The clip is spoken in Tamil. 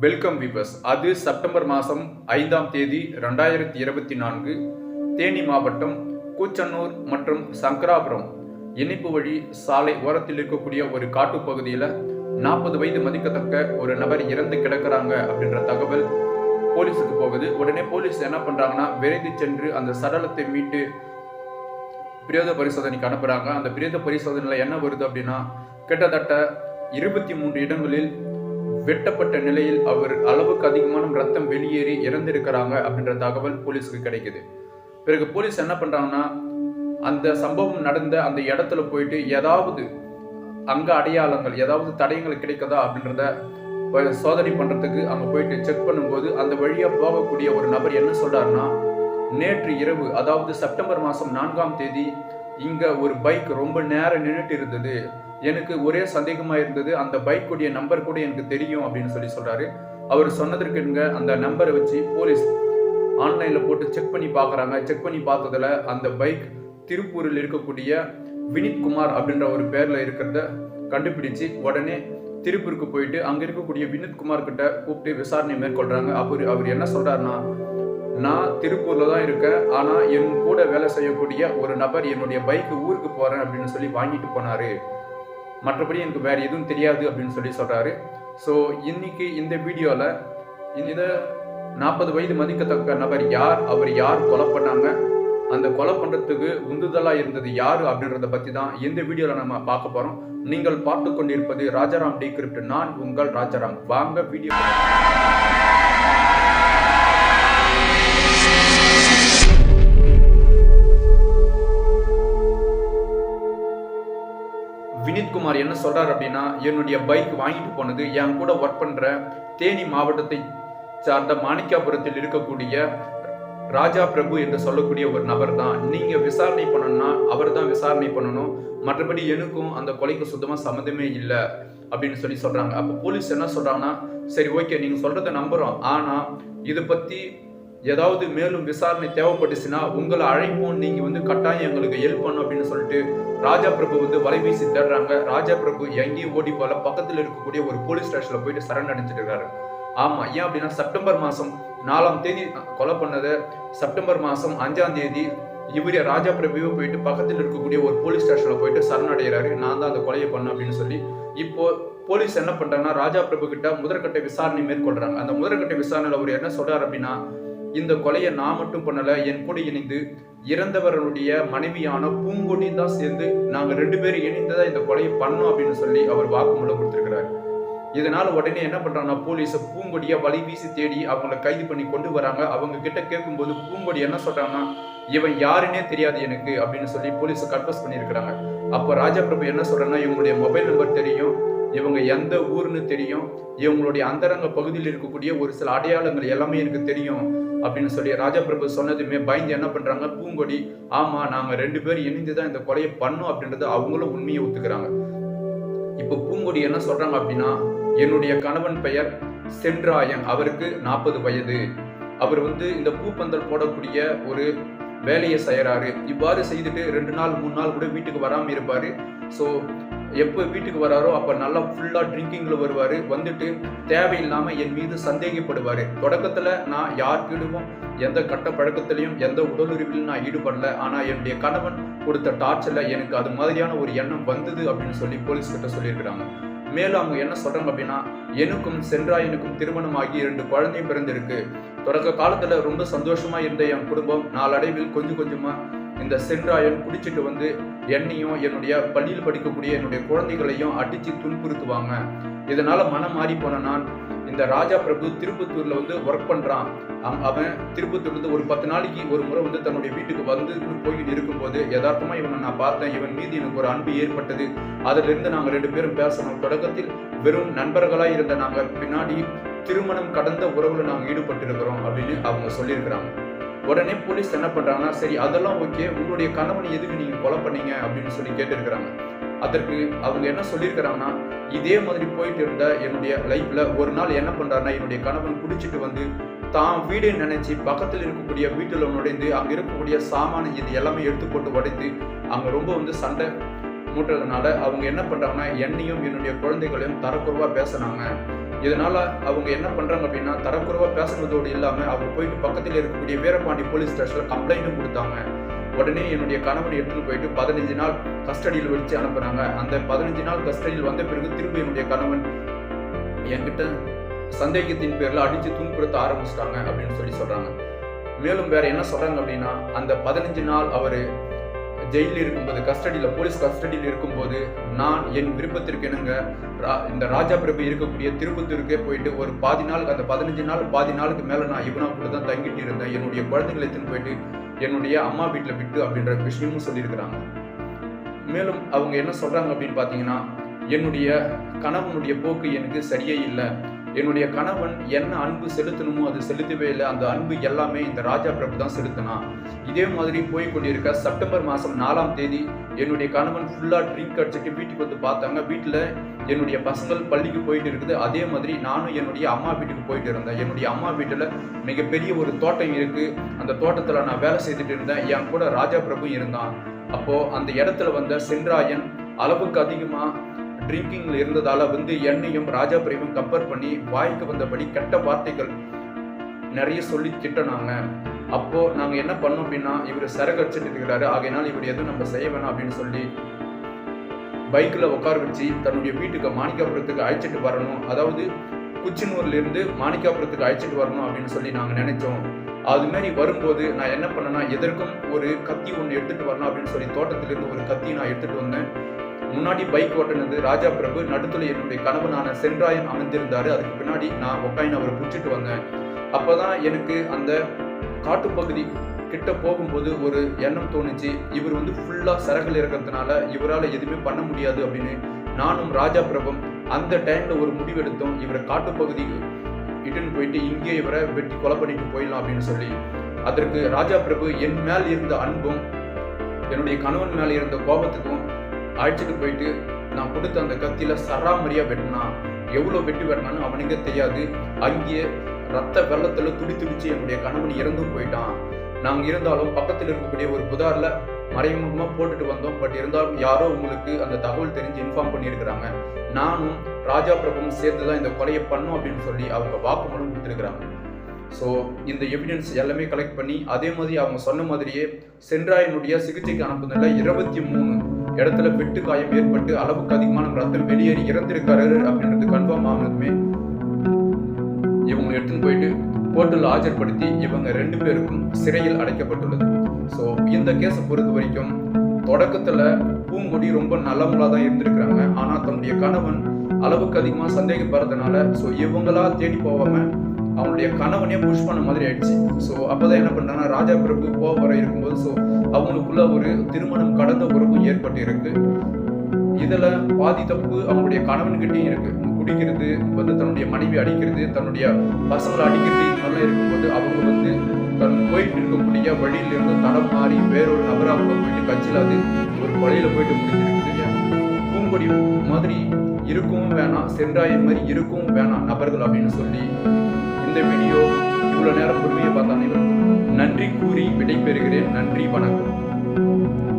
வெல்கம் விபஸ் அது செப்டம்பர் மாதம் ஐந்தாம் தேதி ரெண்டாயிரத்தி இருபத்தி நான்கு தேனி மாவட்டம் கூச்சன்னூர் மற்றும் சங்கராபுரம் இணைப்பு வழி சாலை ஓரத்தில் இருக்கக்கூடிய ஒரு காட்டு பகுதியில் நாற்பது வயது மதிக்கத்தக்க ஒரு நபர் இறந்து கிடக்கிறாங்க அப்படின்ற தகவல் போலீஸுக்கு போகுது. உடனே போலீஸ் என்ன பண்ணுறாங்கன்னா விரைந்து சென்று அந்த சடலத்தை மீட்டு பிரேத பரிசோதனைக்கு அனுப்புகிறாங்க அந்த பிரேத பரிசோதனையில் என்ன வருது அப்படின்னா கிட்டத்தட்ட இருபத்தி மூன்று இடங்களில் வெட்டப்பட்ட நிலையில் அவர் அளவுக்கு அதிகமான ரத்தம் வெளியேறி இறந்திருக்கிறாங்க அப்படின்ற தகவல் போலீஸுக்கு கிடைக்குது. பிறகு போலீஸ் என்ன பண்ணுறாங்கன்னா அந்த சம்பவம் நடந்த அந்த இடத்துல போயிட்டு ஏதாவது அங்க அடையாளங்கள் ஏதாவது தடயங்கள் கிடைக்கதா அப்படின்றத சோதனை பண்ணுறதுக்கு அங்கே போயிட்டு செக் பண்ணும்போது அந்த வழியாக போகக்கூடிய ஒரு நபர் என்ன சொல்கிறாருன்னா நேற்று இரவு அதாவது செப்டம்பர் மாதம் நான்காம் தேதி இங்கே ஒரு பைக் ரொம்ப நேரம் நின்றுட்டு இருந்தது. எனக்கு ஒரே சந்தேகமாக இருந்தது. அந்த பைக்குடைய நம்பர் கூட எனக்கு தெரியும் அப்படின்னு சொல்லி சொல்கிறாரு அவர் சொன்னதற்குங்க அந்த நம்பரை வச்சு போலீஸ் ஆன்லைனில் போட்டு செக் பண்ணி பார்க்குறாங்க. செக் பண்ணி பார்த்ததில் அந்த பைக் திருப்பூரில் இருக்கக்கூடிய வினித்குமார் அப்படின்ற ஒரு பேரில் இருக்கிறத கண்டுபிடிச்சு உடனே திருப்பூருக்கு போயிட்டு அங்கே இருக்கக்கூடிய வினித்குமார் கிட்ட கூப்பிட்டு விசாரணை மேற்கொள்கிறாங்க அவர் அவர் என்ன சொல்கிறாருன்னா நான் திருப்பூரில் தான் இருக்கேன். ஆனால் என் கூட வேலை செய்யக்கூடிய ஒரு நபர் என்னுடைய பைக்கு ஊருக்கு போகிறேன் அப்படின்னு சொல்லி வாங்கிட்டு போனார். மற்றபடி எனக்கு வேறு எதுவும் தெரியாது அப்படின்னு சொல்லி சொல்கிறாரு ஸோ இன்னைக்கு இந்த வீடியோவில் இந்த நாற்பது வயது மதிக்கத்தக்க நபர் யார் அவர் யார் கொலை பண்ணாங்க அந்த கொலை பண்ணுறதுக்கு உந்துதலாக இருந்தது யார் அப்படின்றத பற்றி தான் இந்த வீடியோவில் நம்ம பார்க்க போகிறோம் நீங்கள் பார்த்து கொண்டிருப்பது ராஜாராம் டிகிரிப்ட் நான் உங்கள் ராஜாராம். வாங்க வீடியோ வினித்குமார் என்ன சொல்றாரு அப்படின்னா என்னுடைய பைக் வாங்கிட்டு போனது என் கூட ஒர்க் பண்ற தேனி மாவட்டத்தை சார்ந்த மாணிக்காபுரத்தில் இருக்கக்கூடிய ராஜா பிரபு என்று சொல்லக்கூடிய ஒரு நபர் தான். நீங்க விசாரணை பண்ணணும்னா அவர் தான் விசாரணை பண்ணணும். மற்றபடி எனக்கும் அந்த கொலைக்கு சுத்தமா சம்மந்தமே இல்லை அப்படின்னு சொல்லி சொல்றாங்க. அப்போ போலீஸ் என்ன சொல்றாங்கன்னா சரி ஓகே நீங்க சொல்கிறத நம்புறோம். ஆனா இதை பத்தி ஏதாவது மேலும் விசாரணை தேவைப்பட்டுச்சுன்னா உங்களை அழைப்போம். நீங்க வந்து கட்டாயம் எங்களுக்கு ஹெல்ப் பண்ணும் அப்படின்னு சொல்லிட்டு ராஜா பிரபு வந்து வலைவீசி தேடுறாங்க. ராஜா பிரபு எங்கேயும் ஓடி போல பக்கத்தில் இருக்கக்கூடிய ஒரு போலீஸ் ஸ்டேஷன்ல போயிட்டு சரண் அடைஞ்சிட்டு இருக்காரு. ஆமா ஏன் அப்படின்னா செப்டம்பர் மாசம் நாலாம் தேதி கொலை பண்ணதை. செப்டம்பர் மாசம் அஞ்சாம் தேதி இவரே ராஜா பிரபுவே போயிட்டு பக்கத்தில் இருக்கக்கூடிய ஒரு போலீஸ் ஸ்டேஷன்ல போயிட்டு சரணடைகிறாரு நான் தான் அந்த கொலையை பண்ணேன் அப்படின்னு சொல்லி இப்போ போலீஸ் என்ன பண்றாங்கன்னா ராஜா பிரபு கிட்ட முதற்கட்ட விசாரணை மேற்கொள்றாங்க. அந்த முதற்கட்ட விசாரணையில் அவர் என்ன சொல்றாரு அப்படின்னா இந்த கொலையை நான் மட்டும் பண்ணல என் கூட இணைந்து இறந்தவர்களுடைய மனைவியான பூங்கொடி தான் சேர்ந்து நாங்க ரெண்டு பேரும் இணைந்து தான் இந்த கொலையை பண்ணோம் அப்படின்னு சொல்லி அவர் வாக்குமூலம் கொடுத்திருக்கிறார். இதனால உடனே என்ன பண்றாங்கன்னா போலீஸை பூங்கொடியை வலை வீசி தேடி அவங்கள கைது பண்ணி கொண்டு வராங்க. அவங்க கிட்ட கேட்கும்போது பூங்கொடி என்ன சொல்றாங்கன்னா இவன் யாருன்னே தெரியாது எனக்கு அப்படின்னு சொல்லி போலீஸை கன்ஃபஸ் பண்ணியிருக்கிறாங்க. அப்போ ராஜா பிரபு என்ன சொல்றேன்னா இவங்களுடைய மொபைல் நம்பர் தெரியும் இவங்க எந்த ஊர்னு தெரியும் இவங்களுடைய அந்தரங்க பகுதியில் இருக்கக்கூடிய ஒரு சில அடையாளங்கள் எல்லாமே எனக்கு தெரியும் அப்படின்னு சொல்லி ராஜா பிரபு சொன்னதுமே பயந்து என்ன பண்றாங்க? பூங்கொடி ஆமாம் நாங்கள் ரெண்டு பேரும் இணைந்து தான் இந்த கொலையை பண்ணோம் அப்படின்றத அவங்களும் உண்மையை ஒத்துக்கிறாங்க. இப்போ பூங்கொடி என்ன சொல்றாங்க அப்படின்னா என்னுடைய கணவன் பெயர் சென்றாயன். அவருக்கு நாற்பது வயது. அவர் வந்து இந்த பூப்பந்தல் போடக்கூடிய ஒரு வேலையை செய்கிறாரு இவ்வாறு செய்துட்டு ரெண்டு நாள் மூணு நாள் கூட வீட்டுக்கு வராமல் இருப்பார். ஸோ எப்போ வீட்டுக்கு வராரோ அப்போ நல்லா ஃபுல்லாக ட்ரிங்கிங்கில் வருவார். வந்துட்டு தேவையில்லாமல் என் மீது சந்தேகப்படுவார். தொடக்கத்தில் நான் யாருக்கிடமும் எந்த கட்ட பழக்கத்திலையும் எந்த உடலுறவிலும் நான் ஈடுபடல. ஆனால் என்னுடைய கணவன் கொடுத்த டார்ச்சரில் எனக்கு அது மாதிரியான ஒரு எண்ணம் வந்தது அப்படின்னு சொல்லி போலீஸ் கிட்ட சொல்லியிருக்கிறாங்க. மேலும் அவங்க என்ன சொல்கிறாங்க அப்படின்னா எனக்கும் சென்றாயனுக்கும் திருமணம் ஆகி இரண்டு குழந்தையும் பிறந்திருக்கு. தொடக்க காலத்தில் ரொம்ப சந்தோஷமாக இருந்த என் குடும்பம். நாளடைவில் கொஞ்சம் கொஞ்சமாக இந்த சென்றாயன் குடிச்சிட்டு வந்து என்னையும் என்னுடைய பள்ளியில் படிக்கக்கூடிய என்னுடைய குழந்தைகளையும் அடித்து துன்புறுத்துவாங்க. இதனால மனம் மாறி போன நான் இந்த ராஜா பிரபு திருப்பத்தூர்ல வந்து ஒர்க் பண்றான். அவன் அவன் திருப்பத்தூர்ல இருந்து ஒரு பத்து நாளைக்கு ஒரு முறை வந்து தன்னுடைய வீட்டுக்கு வந்து போய்கிட்டு இருக்கும்போது யதார்த்தமா இவனை நான் பார்த்தேன். இவன் மீது எனக்கு ஒரு அன்பு ஏற்பட்டது. அதிலிருந்து நாங்கள் ரெண்டு பேரும் பேசணும். தொடக்கத்தில் வெறும் நண்பர்களாக இருந்த நாங்கள் பின்னாடி திருமணம் கடந்த உறவுல நாங்கள் ஈடுபட்டிருக்கிறோம் அப்படின்னு அவங்க சொல்லியிருக்கிறாங்க. உடனே போலீஸ் என்ன பண்ணுறாங்கன்னா சரி அதெல்லாம் ஓகே உங்களுடைய கணவனை எதுக்கு நீங்கள் கொலை பண்ணீங்க அப்படின்னு சொல்லி கேட்டிருக்கிறாங்க. அதற்கு அவங்க என்ன சொல்லியிருக்கிறாங்கன்னா இதே மாதிரி போயிட்டு இருந்த என்னுடைய லைஃப்பில் ஒரு நாள் என்ன பண்ணுறாருன்னா என்னுடைய கணவன் குடிச்சிட்டு வந்து தான் வீடு நினைச்சு பக்கத்தில் இருக்கக்கூடிய வீட்டில் நுழைந்து அங்கே இருக்கக்கூடிய சாமான இது எல்லாமே எடுத்து போட்டு உடைத்து அங்கே ரொம்ப வந்து சண்டை மூட்டுறதுனால அவங்க என்ன பண்ணுறாங்கன்னா என்னையும் என்னுடைய குழந்தைகளையும் தரக்குறவாக பேசுனாங்க. இதனால் அவங்க என்ன பண்ணுறாங்க அப்படின்னா தரக்குறைவாக பேசுனதோடு இல்லாமல் அவங்க போயிட்டு பக்கத்தில் இருக்கக்கூடிய வீரபாண்டி போலீஸ் ஸ்டேஷனில் கம்ப்ளைண்ட்டும் கொடுத்தாங்க. உடனே என்னுடைய கணவன் எடுத்துகிட்டு போயிட்டு பதினஞ்சு நாள் கஸ்டடியில் வச்சு அனுப்புனாங்க. அந்த பதினஞ்சு நாள் கஸ்டடியில் வந்த பிறகு திரும்ப என்னுடைய கணவன் என்கிட்ட சந்தேகத்தின் பேரில் அடித்து துன்புறுத்த ஆரம்பிச்சிட்டாங்க அப்படின்னு சொல்லி சொல்கிறாங்க மேலும் வேற என்ன சொல்கிறாங்க அப்படின்னா அந்த பதினஞ்சு நாள் அவர் ஜெயிலில் இருக்கும்போது கஸ்டடியில் போலீஸ் கஸ்டடியில் இருக்கும்போது நான் என் விருப்பத்திற்கு என்னங்க ரா- இந்த ராஜா பிரபு இருக்கக்கூடிய திருப்பத்தூருக்கே போயிட்டு ஒரு பாதி நாள் அந்த பதினஞ்சு நாள் பாதி நாளுக்கு மேலே நான் இவனா கூட தான் தங்கிட்டு இருந்தேன். என்னுடைய குழந்தைகளை எடுத்துன்னு போயிட்டு என்னுடைய அம்மா வீட்டில் விட்டு அப்படின்ற விஷயமும் சொல்லியிருக்கிறாங்க. மேலும் அவங்க என்ன சொல்கிறாங்க அப்படின்னு பார்த்தீங்கன்னா என்னுடைய கணவனுடைய போக்கு எனக்கு சரியே இல்லை. என்னுடைய கணவன் என்ன அன்பு செலுத்தணுமோ அது செலுத்தவே இல்லை. அந்த அன்பு எல்லாமே இந்த ராஜா பிரபு தான் செலுத்தினான் இதே மாதிரி போய் கொண்டிருக்க செப்டம்பர் மாதம் நாலாம் தேதி என்னுடைய கணவன் ஃபுல்லாக ட்ரிங்க் அடிச்சுட்டு வீட்டுக்கு வந்து பார்த்தாங்க. வீட்டில் என்னுடைய பசங்கள் பள்ளிக்கு போயிட்டு இருக்குது. அதே மாதிரி நானும் என்னுடைய அம்மா வீட்டுக்கு போயிட்டு இருந்தேன். என்னுடைய அம்மா வீட்டில் மிகப்பெரிய ஒரு தோட்டம் இருக்குது அந்த தோட்டத்தில் நான் வேலை செய்துட்டு இருந்தேன். என் கூட ராஜா பிரபு இருந்தான். அப்போது அந்த இடத்துல வந்த சென்றாயன் அளவுக்கு அதிகமாக ட்ரிங்கிங்கில் இருந்ததால வந்து என்னையும் ராஜா பிரேமும் கம்பேர் பண்ணி வாய்க்கு வந்தபடி கெட்ட வார்த்தைகள் நிறைய சொல்லி திட்டினாங்க. அப்போ நாங்க என்ன பண்ணோம் அப்படின்னா இவர் சரகு அடிச்சுட்டு இருக்கிறாரு. ஆகையினால் இவர் எதுவும் நம்ம செய்ய வேணாம் அப்படின்னு சொல்லி பைக்கில் உட்கார வச்சு தன்னுடைய வீட்டுக்கு மாணிக்காபுரத்துக்கு அழைச்சிட்டு வரணும். அதாவது குச்சினூர்லேருந்து மாணிக்காபுரத்துக்கு அழைச்சிட்டு வரணும் அப்படின்னு சொல்லி நாங்க நினைச்சோம். அது மாதிரி வரும்போது நான் என்ன பண்ணேன்னா எதற்கும் ஒரு கத்தி ஒன்று எடுத்துட்டு வரணும் அப்படின்னு சொல்லி தோட்டத்திலிருந்து ஒரு கத்தி நான் எடுத்துட்டு வந்தேன். முன்னாடி பைக் ஓட்டினது ராஜா பிரபு நடுத்துல என்னுடைய கணவனான சென்றாயன் அமர்ந்திருந்தாரு. அதுக்கு பின்னாடி நான் ஒக்காயின் அவரை பிடிச்சிட்டு வந்தேன். அப்போதான் எனக்கு அந்த காட்டுப்பகுதி கிட்ட போகும்போது ஒரு எண்ணம் தோணுச்சு. இவர் வந்து ஃபுல்லாக சரகல் இருக்கிறதுனால இவரால் எதுவுமே பண்ண முடியாது அப்படின்னு நானும் ராஜா பிரபும் அந்த டைமில் ஒரு முடிவெடுத்தோம் இவரை காட்டுப்பகுதி இட்டுன்னு போயிட்டு இங்கே இவரை வெட்டி கொலை பண்ணிட்டு போயிடலாம் அப்படின்னு சொல்லி. அதற்கு ராஜா பிரபு என் மேல் இருந்த அன்பும் என்னுடைய கணவன் மேலே இருந்த கோபத்துக்கும் அழைச்சிட்டு போயிட்டு நான் கொடுத்த அந்த கத்தியில சராமரியா வெட்டினான் எவ்வளவு வெட்டி வெட்டினான்னு அவனுக்கே தெரியாது. அங்கேயே ரத்த வெள்ளத்துல துடி துடிச்சு என்னுடைய கணவன் இறந்தும் போயிட்டான். நாங்க இருந்தாலும் பக்கத்தில் இருக்கக்கூடிய ஒரு புதார்ல மறைமுகமா போட்டுட்டு வந்தோம். பட் இருந்தாலும் யாரோ உங்களுக்கு அந்த தகவல் தெரிஞ்சு இன்ஃபார்ம் பண்ணியிருக்கிறாங்க. நானும் ராஜா பிரபுவும் சேர்ந்து தான் இந்த கொலையை பண்ணோம் அப்படின்னு சொல்லி அவங்க வாக்குமூலம் கொடுத்துருக்குறாங்க. ஸோ இந்த எவிடன்ஸ் எல்லாமே கலெக்ட் பண்ணி அதே மாதிரி அவங்க சொன்ன மாதிரியே சென்றாயனுடைய சிகிச்சைக்கு அனுப்புனதுல இருபத்தி மூணு இடத்துல வெட்டு காயம் ஏற்பட்டு அளவுக்கு அதிகமான ரத்தம் வெளியேறி இறந்திருக்காரு அப்படின்றது கன்ஃபார்ம் ஆனதுமே இவங்க எடுத்துன்னு போயிட்டு கோர்ட்டில் ஆஜர்படுத்தி இவங்க ரெண்டு பேருக்கும் சிறையில் அடைக்கப்பட்டுள்ளது. ஸோ இந்த கேஸை பொறுத்த வரைக்கும் தொடக்கத்துல பூங்கொடி ரொம்ப நல்லவங்களாக தான் இருந்திருக்கிறாங்க. ஆனா தன்னுடைய கணவன் அளவுக்கு அதிகமா சந்தேகப்படுறதுனால ஸோ இவங்களா தேடி போகாம அவனுடைய கணவனே புஷ் பண்ண மாதிரி ஆயிடுச்சு. ஸோ அப்பதான் என்ன பண்ணுறாங்கன்னா ராஜா பிரபு போக வர இருக்கும்போது ஸோ அவங்களுக்குள்ள ஒரு திருமணம் கடந்த உறவும் ஏற்பட்டு இருக்கு இதுல பாதி தப்பு அவங்களுடைய கணவன்கிட்டயும் இருக்கு. குடிக்கிறது வந்து தன்னுடைய மனைவி அடிக்கிறது தன்னுடைய பசங்களை அடிக்கிறது இது மாதிரிலாம் இருக்கும்போது அவங்க வந்து தன் போயிட்டு இருக்கக்கூடிய வழியில இருந்து தடம் மாறி வேறொரு நபரா கூட போயிட்டு கட்சியில் அது ஒரு கொலையில போயிட்டு முடிஞ்சிருக்குது பூங்கொடி மாதிரி இருக்கவும் வேணாம் சென்றாயின் மாதிரி இருக்கவும் வேணாம் நபர்கள் அப்படின்னு சொல்லி இந்த வீடியோ இவ்வளவு நேரம் பொறுமையை பார்த்த அனைவருக்கும் நன்றி கூறி விடைபெறுகிறேன். நன்றி வணக்கம்.